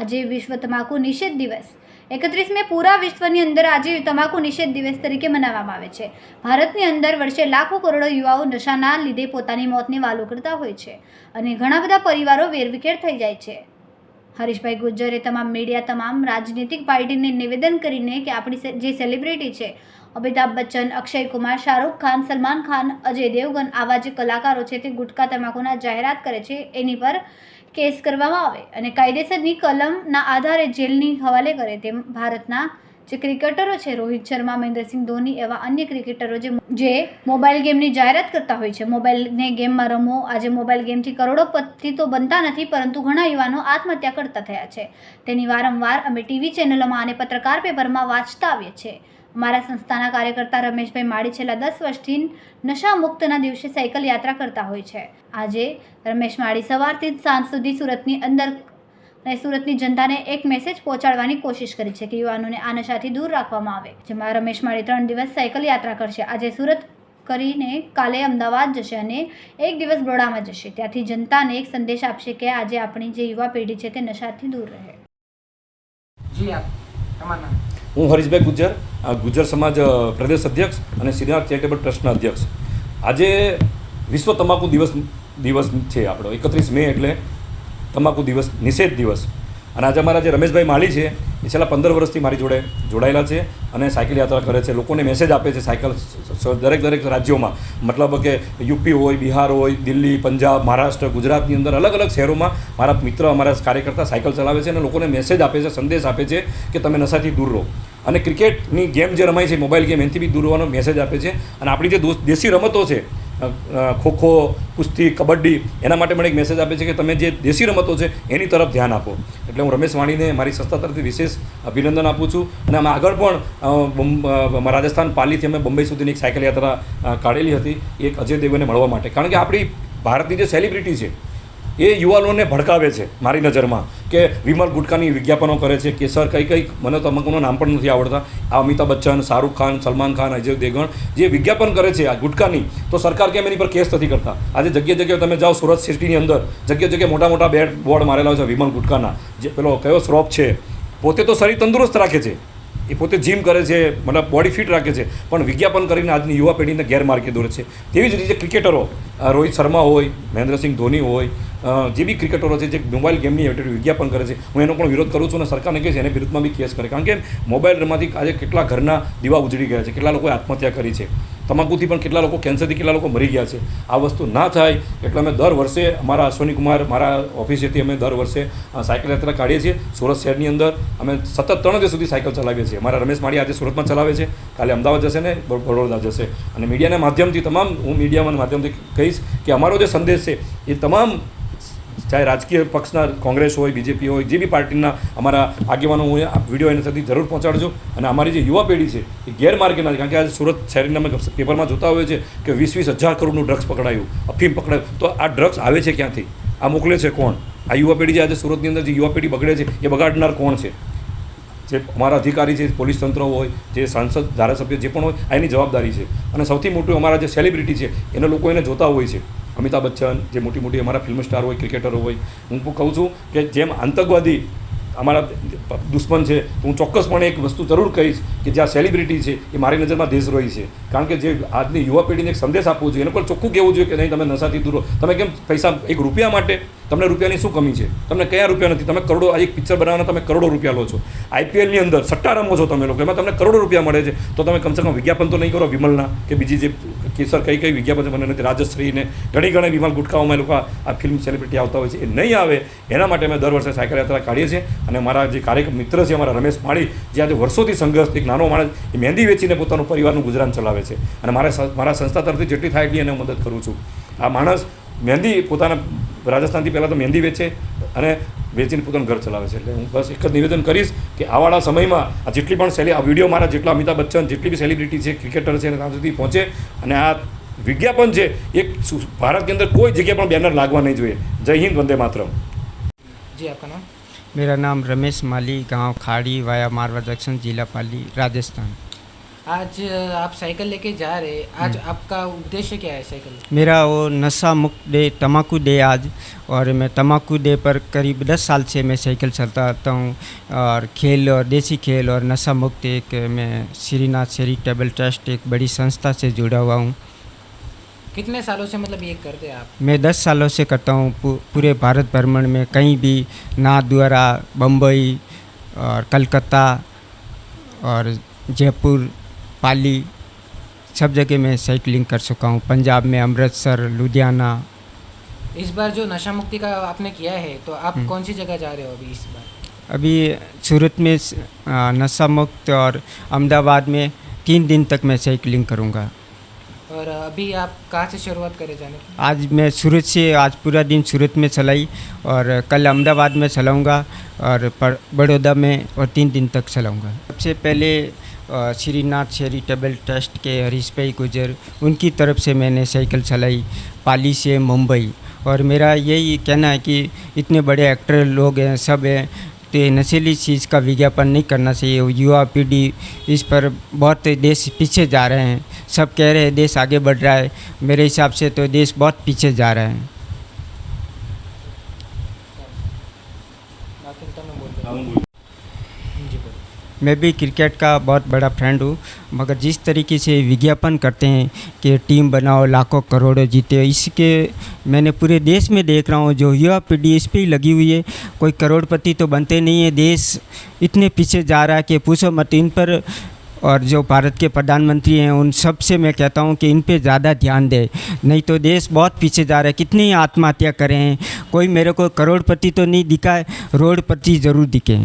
આજે વિશ્વ તમાકુ નિષેધ દિવસ. એકત્રીસ મે પૂરા વિશ્વની અંદર આજે તમાકુ નિષેધ દિવસ તરીકે મનાવવામાં આવે છે. ભારતની અંદર વર્ષે લાખો કરોડો યુવાઓ નશાના લીધે પોતાની મોતને વાલો કરતા હોય છે અને ઘણા બધા પરિવારો વેરવિખેર થઈ જાય છે. હરીશભાઈ ગુજ્જરે તમામ મીડિયા, તમામ રાજનીતિક પાર્ટીને નિવેદન કરીને કે આપણી જે સેલિબ્રિટી છે, અમિતાભ બચ્ચન, અક્ષય કુમાર, શાહરૂખ ખાન, સલમાન ખાન, અજય દેવગન આવા જે કલાકારો છે તે ગુટખા તમાકુના જાહેરાત કરે છે, એની પર કેસ કરવામાં આવે અને કાયદેસરની કલમના આધારે જેલની હવાલે કરે તેમ ભારતના જે ક્રિકેટરો છે, રોહિત શર્મા, મહેન્દ્રસિંહ ધોની એવા અન્ય ક્રિકેટરો જે જે મોબાઈલ ગેમની જાહેરાત કરતા હોય છે. મોબાઈલને ગેમમાં રમો. આજે મોબાઈલ ગેમથી કરોડોપતિ તો બનતા નથી, પરંતુ ઘણા યુવાનો આત્મહત્યા કરતા થયા છે. તેની વારંવાર અમે ટીવી ચેનલોમાં અને પત્રકાર પેપરમાં વાંચતા આવીએ છીએ. અમારા સંસ્થાના કાર્યકર્તા રમેશભાઈ માળી છેલ્લા દસ વર્ષથી નશા મુક્તના દિવસે સાયકલ યાત્રા કરતા હોય છે. આજે રમેશ માળી સવારથી સાંજ સુધી સુરતની અંદર અને સુરતની જનતાને એક મેસેજ પહોંચાડવાની કોશિશ કરી છે કે યુવાનોને આ નશાથી દૂર રાખવામાં આવે. જેમાં રમેશ માળી ત્રણ દિવસ સાયકલ યાત્રા કરશે. આજે સુરત કરીને કાલે અમદાવાદ જશે અને એક દિવસ બરોડામાં જશે. ત્યાંથી જનતાને એક સંદેશ આપશે કે આજે આપણી જે યુવા પેઢી છે તે નશાથી દૂર રહે. જી આપ, તમારું હું હરીશભાઈ ગુજ્જર ગુજ્જર સમાજ પ્રદેશ અધ્યક્ષ અને સિનિયર ચેરિટેબલ ટ્રસ્ટના અધ્યક્ષ. આજે વિશ્વ તમાકુ દિવસ દિવસ છે આપણો, એકત્રીસ મે એટલે તમાકુ દિવસ, નિષેધ દિવસ. અને આજે અમારા જે રમેશભાઈ માળી છે, એ છેલ્લા પંદર વર્ષથી મારી જોડે જોડાયેલા છે અને સાયકલ યાત્રા કરે છે. લોકોને મેસેજ આપે છે સાયકલ દરેક દરેક રાજ્યોમાં. મતલબ કે યુપી હોય, બિહાર હોય, દિલ્હી, પંજાબ, મહારાષ્ટ્ર, ગુજરાતની અંદર અલગ અલગ શહેરોમાં મારા મિત્ર, અમારા કાર્યકર્તા સાયકલ ચલાવે છે અને લોકોને મેસેજ આપે છે, સંદેશ આપે છે કે તમે નશાથી દૂર રહો. અને ક્રિકેટની ગેમ જે રમાય છે મોબાઈલ ગેમ એનાથી બી દૂર રહેવાનો મેસેજ આપે છે. અને આપણી જે દેશી રમતો છે ખોખો, કુસ્તી, કબડ્ડી, એના માટે મને એક મેસેજ આપે છે કે તમે જે દેશી રમતો છે, એની તરફ ધ્યાન આપો. એટલે હું રમેશ વાણીને મારી સંસ્થા તરફથી વિશેષ અભિનંદન આપું છું. અને અમે આગળ પણ રાજસ્થાન પાલીથી અમે બંબઈ સુધીની એક સાયકલ યાત્રા કાઢેલી હતી એક અજય દેવને મળવા માટે. કારણ કે આપણી ભારતની જે સેલિબ્રિટી છે એ યુવાનોને ભડકાવે છે મારી નજરમાં કે વિમલ ગુટકાની વિજ્ઞાપનો કરે છે કેસર કંઈ કંઈક મને તો અમુકનું નામ પણ નથી આવડતા. આ અમિતાભ બચ્ચન, શાહરૂખ ખાન, સલમાન ખાન, અજય દેગણ જે વિજ્ઞાપન કરે છે આ ગુટકાની, તો સરકાર કેમ એની પર કેસ નથી કરતા? આજે જગ્યા જગ્યાએ તમે જાઓ સુરત સિટીની અંદર, જગ્યા જગ્યાએ મોટા મોટા બેડ બોર્ડ મારેલા છે વિમલ ગુટકાના. જે પેલો કયો શ્રોપ છે? પોતે તો શરીર તંદુરસ્ત રાખે છે. એ પોતે જીમ કરે છે, મતલબ બોડી ફિટ રાખે છે. પણ વિજ્ઞાપન કરીને આજની યુવા પેઢીને ગેરમાર્ગે દોરે છે. તેવી જ રીતે ક્રિકેટરો રોહિત શર્મા હોય, મહેન્દ્રસિંહ ધોની હોય જે બી ક્રિકેટરો છે, જે મોબાઈલ ગેમની એક્ટિવિટી વિજ્ઞાપન કરે છે, હું એનો પણ વિરોધ કરું છું અને સરકારને કહીશ એને વિરુદ્ધમાં બી કેસ કરે કારણ કે મોબાઈલ મોબાઈલમાંથી આજે કેટલા ઘરના દીવા ઉજળી ગયા છે, કેટલા લોકોએ આત્મહત્યા કરી છે. તમાકુથી પણ કેટલા લોકો, કેન્સરથી કેટલા લોકો મરી ગયા છે. આ વસ્તુ ના થાય એટલે અમે દર વર્ષે અમારા અશ્વની કુમાર મારા ઓફિસેથી અમે દર વર્ષે સાયકલ યાત્રા કાઢીએ છીએ. સુરત શહેરની અંદર અમે સતત ત્રણ દિવસ સુધી સાયકલ ચલાવીએ છીએ. અમારા રમેશ માળી આજે સુરતમાં ચલાવે છે. કાલે અમદાવાદ જશે ને વડોદરા જશે. અને મીડિયાના માધ્યમથી તમામ, હું મીડિયાના માધ્યમથી કહીશ કે અમારો જે સંદેશ છે, એ તમામ ચાહે રાજકીય પક્ષના કોંગ્રેસ હોય, બીજેપી હોય, જે બી પાર્ટીના અમારા આગેવાનો હું આ વીડિયો એના થકી જરૂર પહોંચાડજો. અને અમારી જે યુવા પેઢી છે, એ ગેરમાર્ગે ના કારણ કે આજે સુરત શહેરના પેપરમાં જોતા હોય છે કે વીસ વીસ હજાર કરોડનું ડ્રગ્સ પકડાયું, અફીમ પકડાયું. તો આ ડ્રગ્સ આવે છે ક્યાંથી? આ મોકલે છે કોણ? આ યુવા પેઢી જે આજે સુરતની અંદર જે યુવા પેઢી બગડે છે, એ બગાડનાર કોણ છે? જે અમારા અધિકારી છે, પોલીસ તંત્ર હોય, જે સાંસદ, ધારાસભ્ય જે પણ હોય એની જવાબદારી છે. અને સૌથી મોટું અમારા જે સેલિબ્રિટી છે, એને લોકો એને જોતા હોય છે. અમિતાભ બચ્ચન, જે મોટી મોટી અમારા ફિલ્મ સ્ટાર હોય ક્રિકેટરો હોય, હું કહું છું કે જેમ આતંકવાદી અમારા દુશ્મન છે. હું ચોક્કસપણે એક વસ્તુ જરૂર કહીશ કે જે આ સેલિબ્રિટી છે, એ મારી નજરમાં દેશદ્રોહી છે. કારણ કે જે આજની યુવા પેઢીને એક સંદેશ આપવો જોઈએ, એને પણ ચોખ્ખું કહેવું જોઈએ કે નહીં, તમે નશાથી દૂર તમે કેમ પૈસા, એક રૂપિયા માટે તમને રૂપિયાની શું કમી છે? તમને કયા રૂપિયા નથી? તમે કરોડો એક પિક્ચર બનાવવાના તમે કરોડો રૂપિયા લો છો. આઈપીએલની અંદર સટ્ટા રમો છો તમે લોકો. એમાં તમને કરોડો રૂપિયા મળે છે. તો તમે કમસે કમ વિજ્ઞાપન તો નહીં કરો વિમલના, કે બીજી જે કેસર કઈ કઈ વિજ્ઞાપન છે, મને નથી, રાજશ્રીને ઘણી ઘણી વિમલ ગુટકાઓમાં લોકો આ ફિલ્મ સેલિબ્રિટી આવતા હોય છે. એ નહીં આવે. એના માટે અમે દર વર્ષે સાયકલ યાત્રા કાઢીએ છીએ. અને મારા જે કાર્યક્રમ મિત્ર છે, અમારા રમેશ માળી, જે આજે વર્ષોથી સંઘર્ષ, એક નાનો માણસ, એ મહેંદી વેચીને પોતાનું પરિવારનું ગુજરાન ચલાવે છે. અને મારા મારા સંસ્થા તરફથી જેટલી થાય એટલી એને મદદ કરું છું. આ માણસ મહેંદી પોતાના રાજસ્થાનથી પહેલાં તો મહેંદી વેચે અને વેચીને પોતાનું ઘર ચલાવે છે. એટલે હું બસ એક જ નિવેદન કરીશ કે આવાળા સમયમાં આ જેટલી પણ સેલી, આ વીડિયો મારા જેટલા અમિતાભ બચ્ચન જેટલી બી સેલિબ્રિટી છે, ક્રિકેટર છે ત્યાં સુધી પહોંચે અને આ વિજ્ઞાપન છે, એક ભારતની અંદર કોઈ જગ્યાએ પણ બેનર લાગવા નહીં જોઈએ. જય હિન્દ, વંદે માતરમ. જી આપકા નામ? मेरा नाम रमेश माली गाँव खाड़ी वाया मारवा जंक्शन जिला पाली राजस्थान। आज आप साइकिल लेके जा रहे हैं। आज आपका उद्देश्य क्या है साइकिल? मेरा वो नशा मुक्त डे तम्बाकू डे आज और मैं तम्बाकू डे पर करीब दस साल से मैं साइकिल चलता आता हूँ और खेल और देसी खेल और नशा मुक्त एक मैं श्रीनाथ चैरिटेबल ट्रस्ट एक बड़ी संस्था से जुड़ा हुआ हूँ। कितने सालों से मतलब ये करते हैं आप? मैं दस सालों से करता हूँ। पू- पूरे भारत भ्रमण में कहीं भी नाथद्वारा बम्बई और कलकत्ता और जयपुर पाली सब जगह मैं साइकिलिंग कर चुका हूँ। पंजाब में अमृतसर लुधियाना। इस बार जो नशा मुक्ति का आपने किया है तो आप कौन सी जगह जा रहे हो अभी इस बार? अभी सूरत में नशा मुक्त और अहमदाबाद में तीन दिन तक मैं साइकिलिंग करूँगा। और अभी आप कहाँ से शुरुआत करें जाने की? आज मैं सूरत से, आज पूरा दिन सूरत में चलाई और कल अहमदाबाद में चलाऊँगा और बड़ौदा में और तीन दिन तक चलाऊँगा। सबसे पहले श्रीनाथ चैरिटेबल ट्रस्ट के हरीश भाई गुजर, उनकी तरफ़ से मैंने साइकिल चलाई पाली से मुंबई। और मेरा यही कहना है कि इतने बड़े एक्टर लोग हैं, सब हैं तो ये नशीली चीज़ का विज्ञापन नहीं करना चाहिए। युवा पीढ़ी इस पर बहुत देश पीछे जा रहे हैं। सब कह रहे हैं, देश आगे बढ़ रहा है। मेरे हिसाब से तो देश बहुत पीछे जा रहा है बाकी तो मैं बोल रहा हूँ जी बोलो मैं भी क्रिकेट का बहुत बड़ा फ्रेंड हूँ। मगर जिस तरीके से विज्ञापन करते हैं कि टीम बनाओ, लाखों करोड़ों जीते, इसके मैंने पूरे देश में देख रहा हूँ, जो युवा पीढ़ी इस पर लगी हुई है, कोई करोड़पति तो बनते नहीं है। देश इतने पीछे जा रहा है कि पूछो मत, इन पर और जो भारत के प्रधानमंत्री हैं, उन सबसे मैं कहता हूँ कि इन पे ज़्यादा ध्यान दे। नहीं तो देश बहुत पीछे जा रहा है, कितनी आत्महत्या करें कोई मेरे को करोड़पति तो नहीं दिखा रोडपति ज़रूर दिखे।